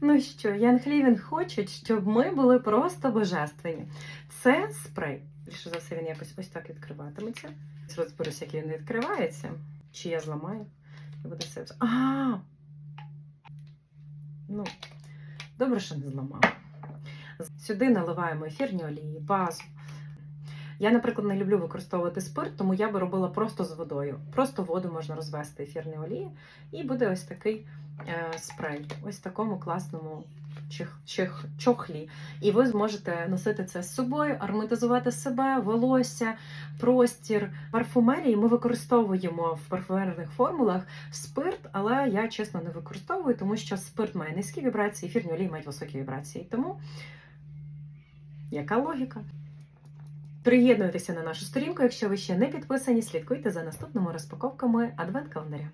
Ну що, Ян Хлівін хочуть, щоб ми були просто божественні. Це спрей. Більше за все, він якось ось так відкриватиметься. Розберусь, як він відкривається. Чи я зламаю? І буде все. А! Ну, добре, що не зламала. Сюди наливаємо ефірні олії, базу. Я, наприклад, не люблю використовувати спирт, тому я би робила просто з водою. Просто воду можна розвести ефірні олії, і буде ось такий е, спрей, ось в такому класному чохлі. І ви зможете носити це з собою, ароматизувати себе, волосся, простір, парфумерії. Ми використовуємо в парфумерних формулах спирт, але я чесно не використовую, тому що спирт має низькі вібрації, ефірні олії мають високі вібрації. Тому яка логіка? Приєднуйтеся на нашу сторінку, якщо ви ще не підписані, слідкуйте за наступними розпаковками адвент календаря.